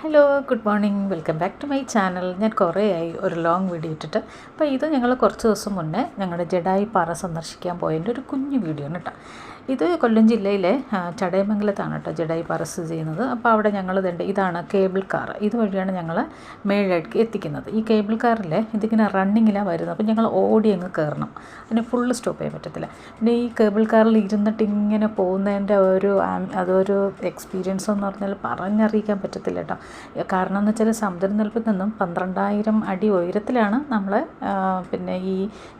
Hello good morning welcome back to my channel ഞാൻ കുറേ ആയി ഒരു ലോങ് വീഡിയോ ഇട്ടിട്ട്. അപ്പോൾ ഇത് ഞങ്ങൾ കുറച്ച് ദിവസം മുന്നേ ഞങ്ങളുടെ ജഡായി പാറ സന്ദർശിക്കാൻ പോയതിന്റെ ഒരു കുഞ്ഞു വീഡിയോ ആണ് കേട്ടോ. ഇത് കൊല്ലം ജില്ലയിലെ ചടയമംഗലത്താണ് കേട്ടോ ജഡായി പാറ സ്ഥിതി ചെയ്യുന്നത്. അപ്പോൾ അവിടെ ഞങ്ങൾ ഇതുണ്ട് ഇതാണ് കേബിൾ കാർ ഇതുവഴിയാണ് ഞങ്ങൾ മേളിലേക്ക് എത്തിക്കുന്നത്. ഈ കേബിൾ കാറിൽ ഇതിങ്ങനെ റണ്ണിങ്ങിലാണ് വരുന്നത്. അപ്പോൾ ഞങ്ങൾ ഓടി അങ്ങ് കയറണം. അതിന് ഫുള്ള് സ്റ്റോപ്പ് ചെയ്യാൻ പറ്റത്തില്ല. പിന്നെ ഈ കേബിൾ കാറിൽ ഇരുന്നിട്ട് ഇങ്ങനെ പോകുന്നതിന്റെ ഒരു അതൊരു എക്സ്പീരിയൻസ് എന്ന് പറഞ്ഞാൽ പറഞ്ഞറിയിക്കാൻ പറ്റത്തില്ല കേട്ടോ. കാരണം എന്ന് വെച്ചാൽ സമുദ്രനിരപ്പിൽ നിന്നും പന്ത്രണ്ടായിരം അടി ഉയരത്തിലാണ് നമ്മൾ പിന്നെ ഈ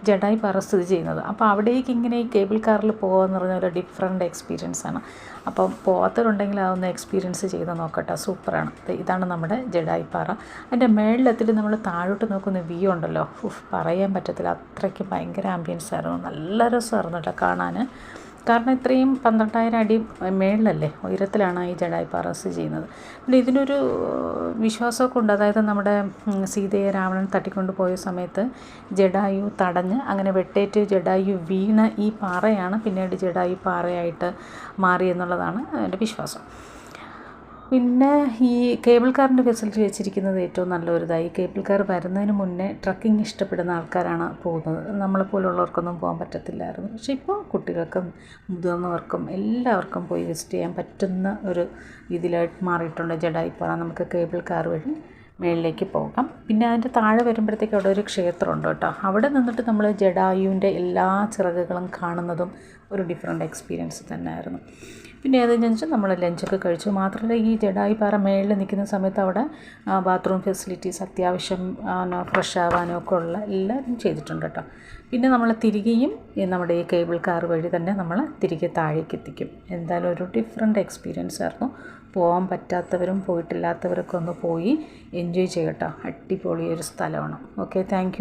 ജഡായി പാറ സ്ഥിതി ചെയ്യുന്നത്. അപ്പോൾ അവിടേക്ക് ഇങ്ങനെ ഈ കേബിൾ കാറിൽ പോകുക എന്ന് പറഞ്ഞാൽ ഒരു ഡിഫറെന്റ് എക്സ്പീരിയൻസ് ആണ്. അപ്പം പോകാത്തവരുണ്ടെങ്കിൽ അതൊന്ന് എക്സ്പീരിയൻസ് ചെയ്ത് നോക്കട്ടെ. സൂപ്പറാണ്. ഇതാണ് നമ്മുടെ ജഡായി പാറ. അതിന്റെ മേളിലെത്തിയിട്ട് നമ്മൾ താഴോട്ട് നോക്കുന്ന വ്യൂ ഉണ്ടല്ലോ. ഉഫ് പറയാൻ പറ്റത്തില്ല. അത്രയ്ക്ക് ഭയങ്കര ആംബിയൻസ് ആയിരുന്നു. നല്ല രസമായിരുന്നു കേട്ടോ കാണാൻ. കാരണം ഇത്രയും പന്ത്രണ്ടായിരം അടി മേളിലല്ലേ ഉയരത്തിലാണ് ഈ ജഡായി സ്ഥിതി ചെയ്യുന്നത്. പിന്നെ ഇതിനൊരു വിശ്വാസമൊക്കെ ഉണ്ട്. അതായത് നമ്മുടെ സീതയെ രാവണൻ തട്ടിക്കൊണ്ട് പോയ സമയത്ത് ജഡായു തടഞ്ഞ് അങ്ങനെ വെട്ടേറ്റ് ജഡായു വീണ ഈ പാറയാണ് പിന്നീട് ജഡായു പാറയായിട്ട് മാറിയെന്നുള്ളതാണ് എന്റെ വിശ്വാസം. പിന്നെ ഈ കേബിൾ കാറിന്റെ ഫെസിലിറ്റി വെച്ചിരിക്കുന്നത് ഏറ്റവും നല്ലൊരു ഇതായി കേബിൾ കാർ വരുന്നതിന് മുന്നേ ട്രക്കിംഗ് ഇഷ്ടപ്പെടുന്ന ആൾക്കാരാണ് പോകുന്നത്. നമ്മളെപ്പോലുള്ളവർക്കൊന്നും പോകാൻ പറ്റത്തില്ലായിരുന്നു. പക്ഷേ ഇപ്പോൾ കുട്ടികൾക്കും മുതിർന്നവർക്കും എല്ലാവർക്കും പോയി വിസിറ്റ് ചെയ്യാൻ പറ്റുന്ന ഒരു ഇതിലായിട്ട് മാറിയിട്ടുണ്ട് ജഡായിപ്പാറ. നമുക്ക് കേബിൾ കാർ വഴി മേളിലേക്ക് പോകാം. പിന്നെ അതിന്റെ താഴെ വരുമ്പോഴത്തേക്ക് അവിടെ ഒരു ക്ഷേത്രമുണ്ട് കേട്ടോ. അവിടെ നിന്നിട്ട് നമ്മൾ ജഡായുവിന്റെ എല്ലാ ചിറകുകളും കാണുന്നതും ഒരു ഡിഫറെന്റ് എക്സ്പീരിയൻസ് തന്നെയായിരുന്നു. പിന്നെ ഏതെന്ന് വെച്ചാൽ നമ്മൾ ലഞ്ചൊക്കെ കഴിച്ചു. മാത്രമല്ല ഈ ജഡായി പാറ മേളിൽ നിൽക്കുന്ന സമയത്ത് അവിടെ ബാത്റൂം ഫെസിലിറ്റീസ് അത്യാവശ്യം ഫ്രഷ് ആവാനും ഒക്കെ ഉള്ള എല്ലാവരും ചെയ്തിട്ടുണ്ട് കേട്ടോ. പിന്നെ നമ്മൾ തിരികെയും നമ്മുടെ ഈ കേബിൾ കാർ വഴി തന്നെ നമ്മൾ തിരികെ താഴേക്ക് എത്തിക്കും. എന്തായാലും ഒരു ഡിഫറെന്റ് എക്സ്പീരിയൻസ് ആയിരുന്നു. പോകാൻ പറ്റാത്തവരും പോയിട്ടില്ലാത്തവരൊക്കെ ഒന്ന് പോയി എൻജോയ് ചെയ്യട്ടോ. അടിപൊളി ഒരു സ്ഥലമാണ്. Okay thank